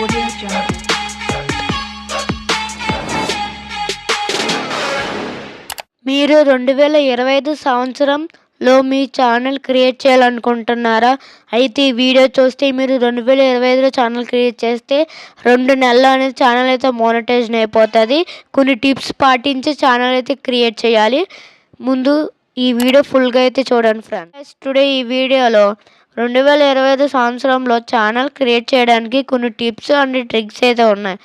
Audio Jungle. మీరు రెండు వేల ఇరవై ఐదు సంవత్సరంలో మీ ఛానల్ క్రియేట్ చేయాలనుకుంటున్నారా? అయితే ఈ వీడియో చూస్తే మీరు రెండు వేల ఇరవై ఐదులో ఛానల్ క్రియేట్ చేస్తే రెండు నెలలు అనేది ఛానల్ అయితే మోనటైజేషన్ అయిపోతుంది. కొన్ని టిప్స్ పాటించి ఛానల్ అయితే క్రియేట్ చేయాలి. ముందు ఈ వీడియో ఫుల్గా అయితే చూడండి ఫ్రెండ్స్. టుడే ఈ వీడియోలో రెండు వేల ఇరవై ఐదు సంవత్సరంలో ఛానల్ క్రియేట్ చేయడానికి కొన్ని టిప్స్ అండ్ ట్రిక్స్ అయితే ఉన్నాయి.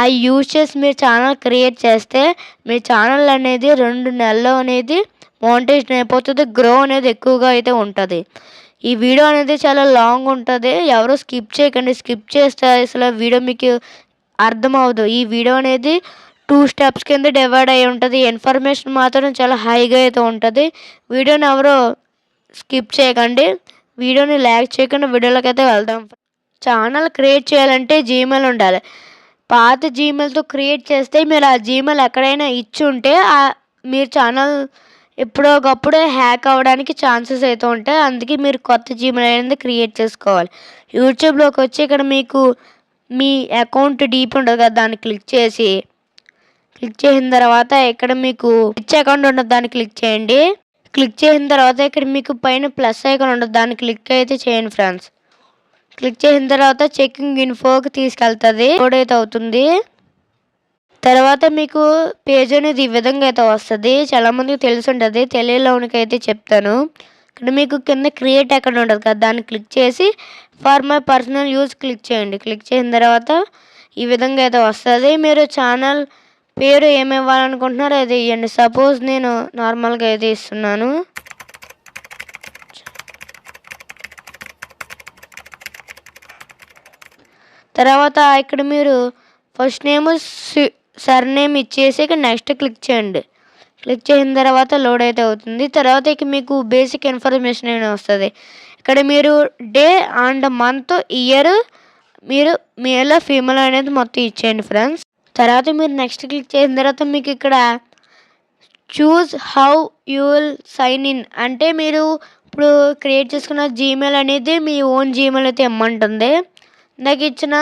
ఆ యూజ్ చేసి మీరు ఛానల్ క్రియేట్ చేస్తే మీ ఛానల్ అనేది రెండు నెలలు అనేది మోనిటైజేషన్ అయిపోతుంది గ్రో అనేది ఎక్కువగా అయితే ఉంటుంది. ఈ వీడియో అనేది చాలా లాంగ్ ఉంటుంది. ఎవరు స్కిప్ చేయకండి. స్కిప్ చేస్తే అసలు వీడియో మీకు అర్థమవుదు ఈ వీడియో అనేది టూ స్టెప్స్ కింద డివైడ్ అయి ఉంటుంది. ఇన్ఫర్మేషన్ మాత్రం చాలా హైగా అయితే ఉంటుంది. వీడియోని ఎవరు స్కిప్ చేయకండి. వీడియోని లైక్ చేయకుండా వీడియోలోకి అయితే వెళ్దాం. ఛానల్ క్రియేట్ చేయాలంటే జీమెయిల్ ఉండాలి. పాత జీమెయిల్తో క్రియేట్ చేస్తే మీరు ఆ జీమెయిల్ ఎక్కడైనా ఇచ్చి ఉంటే ఆ మీరు ఛానల్ ఎప్పుడో ఒకప్పుడే హ్యాక్ అవ్వడానికి ఛాన్సెస్ అయితే ఉంటాయి. అందుకే మీరు కొత్త జీమెయిల్ అనేది క్రియేట్ చేసుకోవాలి. యూట్యూబ్లోకి వచ్చి ఇక్కడ మీకు మీ అకౌంట్ డీప్ ఉండదు కదా దాన్ని క్లిక్ చేసి. క్లిక్ చేసిన తర్వాత ఇక్కడ మీకు పిచ్ అకౌంట్ ఉండదు దాన్ని క్లిక్ చేయండి. క్లిక్ చేసిన తర్వాత ఇక్కడ మీకు పైన ప్లస్ ఐకాన్ ఉండదు దాన్ని క్లిక్ అయితే చేయండి ఫ్రెండ్స్. క్లిక్ చేసిన తర్వాత చెకింగ్ ఇన్ఫోకి తీసుకెళ్తుంది. లోడ్ అయితే అవుతుంది. తర్వాత మీకు పేజ్ అనేది ఈ విధంగా అయితే వస్తుంది. చాలామందికి తెలిసి ఉంటుంది. తెలియలోనికి అయితే చెప్తాను. ఇక్కడ మీకు కింద క్రియేట్ ఎక్కడ ఉంటుంది కదా దాన్ని క్లిక్ చేసి for my personal use click చేయండి. క్లిక్ చేసిన తర్వాత ఈ విధంగా అయితే వస్తుంది. మీరు ఛానల్ పేరు ఏమి ఇవ్వాలనుకుంటున్నారో అది ఇవ్వండి సపోజ్ నేను నార్మల్గా అయితే ఇస్తున్నాను. తర్వాత ఇక్కడ మీరు ఫస్ట్ నేమ్ సర్ నేమ్ ఇచ్చేసి ఇక్కడ నెక్స్ట్ క్లిక్ చేయండి. క్లిక్ చేసిన తర్వాత లోడ్ అయితే అవుతుంది. తర్వాత ఇక మీకు బేసిక్ ఇన్ఫర్మేషన్ అయినా వస్తుంది. ఇక్కడ మీరు డే అండ్ మంత్ ఇయర్ మీరు మేల్ ఫీమేల్ అనేది మొత్తం ఇచ్చేయండి ఫ్రెండ్స్. తర్వాత మీరు నెక్స్ట్ క్లిక్ చేసిన తర్వాత మీకు ఇక్కడ choose how you will sign in అంటే మీరు ఇప్పుడు క్రియేట్ చేసుకున్న జీమెయిల్ అనేది మీ ఓన్ జీమెయిల్ అయితే ఇమ్మంటుంది. ఇందాక ఇచ్చిన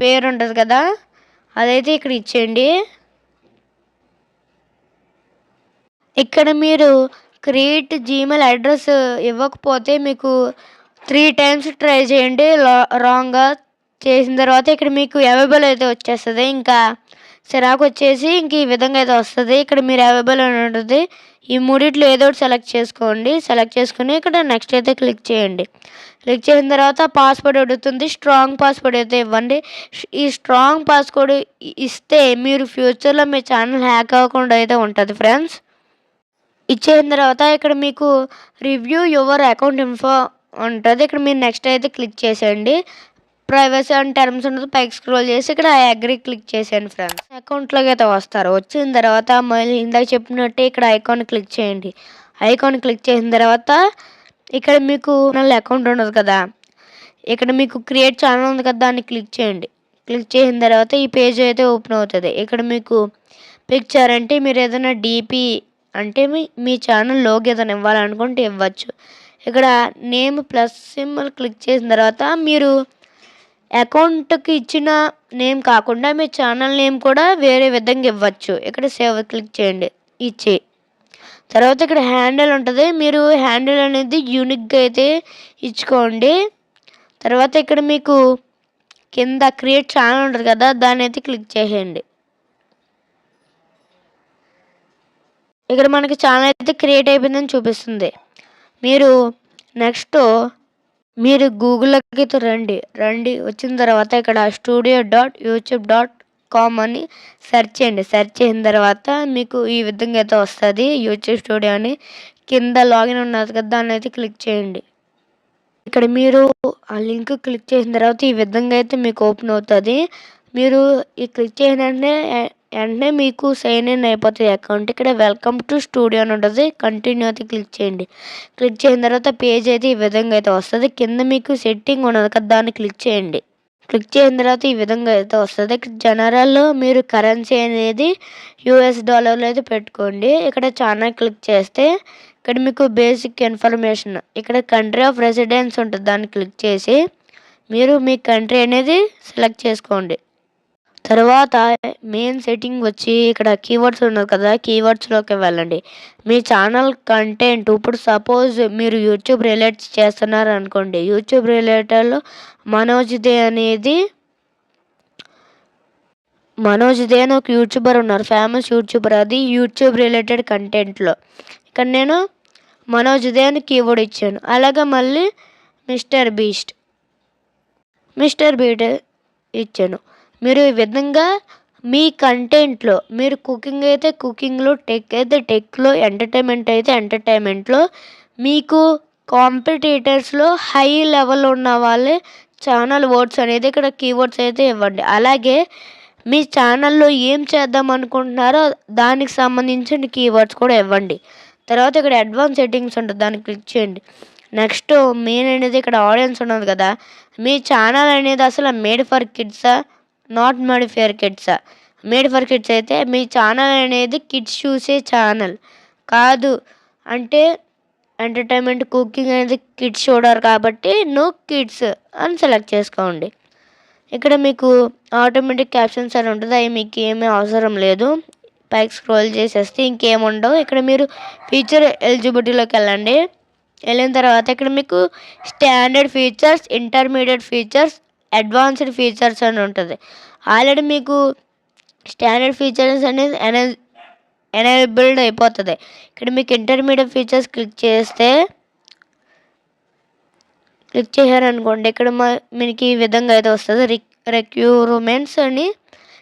పేరు ఉంటుంది కదా అదైతే ఇక్కడ ఇచ్చేయండి. ఇక్కడ మీరు క్రియేట్ జీమెయిల్ అడ్రస్ ఇవ్వకపోతే మీకు త్రీ టైమ్స్ ట్రై చేయండి. రాంగ్గా చేసిన తర్వాత ఇక్కడ మీకు అవైలబుల్ అయితే వచ్చేస్తుంది. ఇంకా సిరాకు వచ్చేసి ఇంక ఈ విధంగా అయితే వస్తుంది. ఇక్కడ మీరు అవైలబుల్ అని ఉంటుంది. ఈ మూడిట్లో ఏదో ఒకటి సెలెక్ట్ చేసుకోండి. సెలెక్ట్ చేసుకుని ఇక్కడ నెక్స్ట్ అయితే క్లిక్ చేయండి. క్లిక్ చేసిన తర్వాత పాస్వర్డ్ అడుగుతుంది. స్ట్రాంగ్ పాస్వర్డ్ అయితే ఇవ్వండి. ఈ స్ట్రాంగ్ పాస్వర్డ్ ఇస్తే మీరు ఫ్యూచర్లో మీ ఛానల్ హ్యాక్ అవ్వకుండా అయితే ఉంటుంది ఫ్రెండ్స్. ఇచ్చేసిన తర్వాత ఇక్కడ మీకు రివ్యూ యువర్ అకౌంట్ ఇన్ఫో ఉంటుంది. ఇక్కడ మీరు నెక్స్ట్ అయితే క్లిక్ చేసేయండి. ప్రైవసీ అండ్ టర్మ్స్ ఉంటుంది పైకి స్క్రోల్ చేసి ఇక్కడ అగ్రి క్లిక్ చేసాను ఫ్రెండ్స్. అకౌంట్లోకి అయితే వస్తారు. వచ్చిన తర్వాత మళ్ళీ ఇందాక చెప్పినట్టే ఇక్కడ ఐకాన్ క్లిక్ చేయండి. ఐకాన్ క్లిక్ చేసిన తర్వాత ఇక్కడ మీకు నల్ల అకౌంట్ ఉండదు కదా. ఇక్కడ మీకు క్రియేట్ ఛానల్ ఉంది కదా దాన్ని క్లిక్ చేయండి. క్లిక్ చేసిన తర్వాత ఈ పేజ్ అయితే ఓపెన్ అవుతుంది. ఇక్కడ మీకు పిక్చర్ అంటే మీరు ఏదైనా డీపీ అంటే మీ మీ ఛానల్లోకి ఏదైనా ఇవ్వాలనుకుంటే ఇవ్వచ్చు. ఇక్కడ నేమ్ ప్లస్ సింబల్ క్లిక్ చేసిన తర్వాత మీరు అకౌంట్కి ఇచ్చిన నేమ్ కాకుండా మీ ఛానల్ నేమ్ కూడా వేరే విధంగా ఇవ్వచ్చు. ఇక్కడ సేవ్ క్లిక్ చేయండి. ఇచ్చి. తర్వాత ఇక్కడ హ్యాండిల్ ఉంటుంది. మీరు హ్యాండిల్ అనేది యూనిక్గా అయితే ఇచ్చుకోండి. తర్వాత ఇక్కడ మీకు కింద క్రియేట్ ఛానల్ ఉంటుంది కదా దాన్ని అయితే క్లిక్ చేసేయండి. ఇక్కడ మనకి ఛానల్ అయితే క్రియేట్ అయిపోయిందని చూపిస్తుంది. మీరు నెక్స్ట్ మీరు గూగుల్లోకి అయితే రండి. రండి. వచ్చిన తర్వాత ఇక్కడ studio dot YouTube dot com అని సెర్చ్ చేయండి. సెర్చ్ చేసిన తర్వాత మీకు ఈ విధంగా అయితే వస్తుంది. యూట్యూబ్ స్టూడియో అని కింద లాగిన్ ఉన్నది కదా దాన్ని అయితే క్లిక్ చేయండి. ఇక్కడ మీరు ఆ లింక్ క్లిక్ చేసిన తర్వాత ఈ విధంగా అయితే మీకు ఓపెన్ అవుతుంది. మీరు ఈ క్లిక్ చేసిన వెంటనే వెంటనే మీకు సైన్ ఇన్ అయిపోతుంది అకౌంట్ ఇక్కడ వెల్కమ్ టు స్టూడియో అని ఉంటుంది. కంటిన్యూ అయితే క్లిక్ చేయండి. క్లిక్ చేసిన తర్వాత పేజ్ అయితే ఈ విధంగా అయితే వస్తుంది. కింద మీకు సెట్టింగ్ ఉన్నది కదా దాన్ని క్లిక్ చేయండి. క్లిక్ చేసిన తర్వాత ఈ విధంగా అయితే వస్తుంది. ఇక్కడ జనరల్లో మీరు కరెన్సీ అనేది యూఎస్ డాలర్లో అయితే పెట్టుకోండి. ఇక్కడ ఛానల్ క్లిక్ చేస్తే ఇక్కడ మీకు బేసిక్ ఇన్ఫర్మేషన్ ఇక్కడ కంట్రీ ఆఫ్ రెసిడెన్స్ ఉంటుంది దాన్ని క్లిక్ చేసి మీరు మీ కంట్రీ అనేది సెలెక్ట్ చేసుకోండి. తర్వాత మెయిన్ సెట్టింగ్ వచ్చి ఇక్కడ కీవర్డ్స్ ఉన్నది కదా కీవర్డ్స్లోకి వెళ్ళండి. మీ ఛానల్ కంటెంట్ ఇప్పుడు సపోజ్ మీరు యూట్యూబ్ రిలేట్ చేస్తున్నారు అనుకోండి యూట్యూబ్ రిలేటెడ్లో మనోజ్ దే అనేది మనోజ్ దే అని ఒక యూట్యూబర్ ఉన్నారు ఫేమస్ యూట్యూబర్ అది యూట్యూబ్ రిలేటెడ్ కంటెంట్లో ఇక్కడ నేను మనోజ్ దే అని కీవర్డ్ ఇచ్చాను. అలాగే మళ్ళీ మిస్టర్ బీస్ట్ మిస్టర్ బీట్ ఇచ్చాను. మీరు ఈ విధంగా మీ కంటెంట్లో మీరు కుకింగ్ అయితే కుకింగ్లో టెక్ అయితే టెక్లో ఎంటర్టైన్మెంట్ అయితే ఎంటర్టైన్మెంట్లో మీకు కాంపిటీటర్స్లో హై లెవెల్ ఉన్న వాళ్ళే ఛానల్ వర్డ్స్ అనేది ఇక్కడ కీవర్డ్స్ అయితే ఇవ్వండి. అలాగే మీ ఛానల్లో ఏం చేద్దాం అనుకుంటున్నారో దానికి సంబంధించిన కీవర్డ్స్ కూడా ఇవ్వండి. తర్వాత ఇక్కడ అడ్వాన్స్ సెట్టింగ్స్ ఉంటుంది దాన్ని క్లిక్ చేయండి. నెక్స్ట్ మెయిన్ అనేది ఇక్కడ ఆడియన్స్ ఉన్నది కదా మీ ఛానల్ అనేది అసలు made for కిడ్సా? Not made for kids. Made for kids అయితే మీ ఛానల్ అనేది కిడ్స్ చూసే ఛానల్. కాదు అంటే ఎంటర్టైన్మెంట్ కుకింగ్ అనేది కిడ్స్ చూడరు కాబట్టి నో కిడ్స్ అని సెలెక్ట్ చేసుకోండి. ఇక్కడ మీకు ఆటోమేటిక్ క్యాప్షన్స్ అని ఉంటుంది. అవి మీకు ఏమీ అవసరం లేదు. పైకి స్క్రోల్ చేసేస్తే ఇంకేముండవు. ఇక్కడ మీరు ఫీచర్ ఎలిజిబిలిటీలోకి వెళ్ళండి. వెళ్ళిన తర్వాత ఇక్కడ మీకు standard features intermediate features advanced features అని ఉంటుంది. ఆల్రెడీ మీకు స్టాండర్డ్ ఫీచర్స్ అనేది ఎనే ఎనేబుల్డ్ అయిపోతుంది. ఇక్కడ మీకు ఇంటర్మీడియట్ ఫీచర్స్ క్లిక్ చేస్తే క్లిక్ చేశారనుకోండి ఇక్కడ మా మీకు ఈ విధంగా అయితే వస్తుంది. రిక్ రిక్యూర్మెంట్స్ అని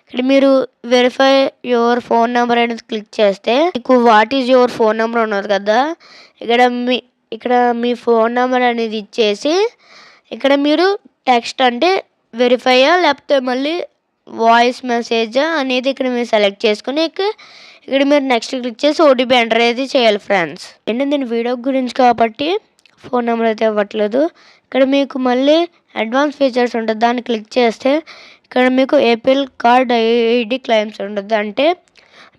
ఇక్కడ మీరు వెరిఫై యువర్ ఫోన్ నెంబర్ అనేది క్లిక్ చేస్తే మీకు what is your phone number ఉన్నది కదా ఇక్కడ మీ ఇక్కడ మీ ఫోన్ నెంబర్ అనేది ఇచ్చేసి ఇక్కడ మీరు టెక్స్ట్ అంటే వెరిఫైయా లేకపోతే మళ్ళీ వాయిస్ మెసేజ్ అనేది ఇక్కడ మీరు సెలెక్ట్ చేసుకుని ఇక్కడ మీరు నెక్స్ట్ క్లిక్ చేసి ఓటీపీ ఎంటర్ అయితే చేయాలి ఫ్రెండ్స్ అంటే నేను వీడియో గురించి కాబట్టి ఫోన్ నెంబర్ అయితే ఇవ్వట్లేదు. ఇక్కడ మీకు మళ్ళీ అడ్వాన్స్ ఫీచర్స్ ఉంటుంది. దాన్ని క్లిక్ చేస్తే ఇక్కడ మీకు ఏపీఎల్ కార్డ్ ఐడి క్లైమ్స్ ఉంటుంది. అంటే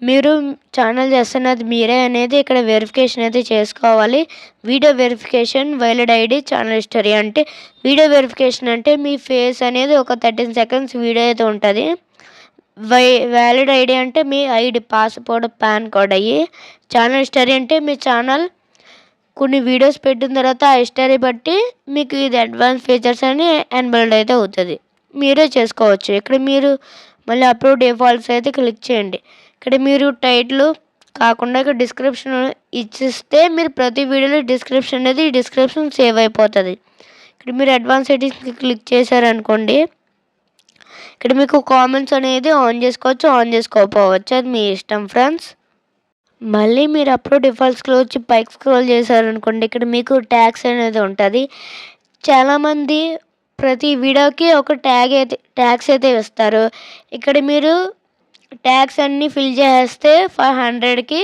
మీరు ఛానల్ చేస్తున్నది మీరే అనేది ఇక్కడ వెరిఫికేషన్ అయితే చేసుకోవాలి. Video verification valid ID channel history అంటే వీడియో వెరిఫికేషన్ అంటే మీ ఫేస్ అనేది ఒక థర్టీన్ సెకండ్స్ వీడియో అయితే ఉంటుంది. వై వ్యాలిడ్ ఐడి అంటే మీ ఐడి పాస్పోర్ట్ పాన్ కార్డ్ అయ్యి ఛానల్ హిస్టరీ అంటే మీ ఛానల్ కొన్ని వీడియోస్ పెట్టిన తర్వాత ఆ హిస్టరీ బట్టి మీకు ఇది అడ్వాన్స్ ఫీచర్స్ అని ఎన్బల్డ్ అయితే అవుతుంది. మీరే చేసుకోవచ్చు. ఇక్కడ మీరు మళ్ళీ అప్లోడ్ డిఫాల్ట్స్ అయితే క్లిక్ చేయండి. ఇక్కడ మీరు టైటిల్ కాకుండా ఇక్కడ డిస్క్రిప్షన్ ఇచ్చిస్తే మీరు ప్రతి వీడియోలో డిస్క్రిప్షన్ అనేది డిస్క్రిప్షన్ సేవ్ అయిపోతుంది. ఇక్కడ మీరు అడ్వాన్స్ సెట్టింగ్స్ క్లిక్ చేశారనుకోండి ఇక్కడ మీకు కామెంట్స్ అనేది ఆన్ చేసుకోవచ్చు ఆన్ చేసుకోకపోవచ్చు. అది మీ ఇష్టం ఫ్రెండ్స్ మళ్ళీ మీరు అప్పుడు డిఫాల్ట్స్లో వచ్చి పైకి స్క్రోల్ చేశారనుకోండి ఇక్కడ మీకు ట్యాగ్స్ అనేది ఉంటుంది. చాలామంది ప్రతి వీడియోకి ఒక ట్యాగ్ అయితే ట్యాగ్స్ అయితే ఇస్తారు ఇక్కడ మీరు ట్యాగ్స్ అన్నీ ఫిల్ చేస్తే ఫైవ్ హండ్రెడ్కి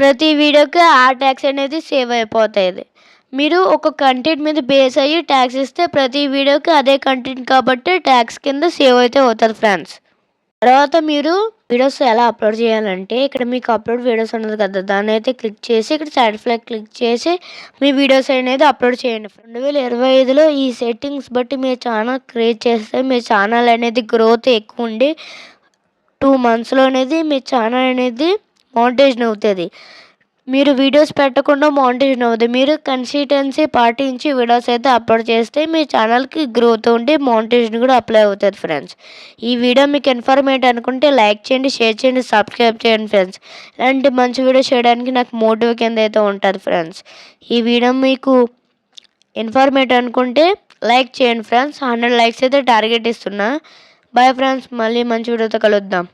ప్రతి వీడియోకి ఆ ట్యాక్స్ అనేది సేవ్ అయిపోతుంది. మీరు ఒక కంటెంట్ మీద బేస్ అయ్యి ట్యాక్స్ ఇస్తే ప్రతి వీడియోకి అదే కంటెంట్ కాబట్టి ట్యాక్స్ కింద సేవ్ అయితే అవుతుంది ఫ్రెండ్స్. తర్వాత మీరు వీడియోస్ ఎలా అప్లోడ్ చేయాలంటే ఇక్కడ మీకు అప్లోడ్ వీడియోస్ ఉన్నది కదా దాన్ని అయితే క్లిక్ చేసి ఇక్కడ సైడ్ ఫ్లాగ్ క్లిక్ చేసి మీ వీడియోస్ అనేది అప్లోడ్ చేయండి. రెండు వేల ఇరవై ఐదులో ఈ సెట్టింగ్స్ బట్టి మీ ఛానల్ క్రియేట్ చేస్తే మీ ఛానల్ అనేది గ్రోత్ ఎక్కువ ఉండి టూ మంత్స్లో అనేది మీ ఛానల్ అనేది మౌంటేషన్ అవుతుంది. మీరు వీడియోస్ పెట్టకుండా మౌంటేషన్ అవుతుంది. మీరు కన్సిస్టెన్సీ పాటించి వీడియోస్ అయితే అప్లోడ్ చేస్తే మీ ఛానల్కి గ్రోత్ ఉండి మౌంటేషన్ కూడా అప్లై అవుతుంది ఫ్రెండ్స్. ఈ వీడియో మీకు ఇన్ఫర్మేట్ అనుకుంటే లైక్ చేయండి షేర్ చేయండి సబ్స్క్రైబ్ చేయండి ఫ్రెండ్స్. ఇలాంటి మంచి వీడియో చేయడానికి నాకు మోటివ్ కింద అయితే ఉంటుంది ఫ్రెండ్స్. ఈ వీడియో మీకు ఇన్ఫర్మేట్ అనుకుంటే లైక్ చేయండి ఫ్రెండ్స్. హండ్రెడ్ లైక్స్ అయితే టార్గెట్ ఇస్తున్నా. బాయ్ ఫ్రెండ్స్ మళ్ళీ మంచి వీడియోతో కలుద్దాం.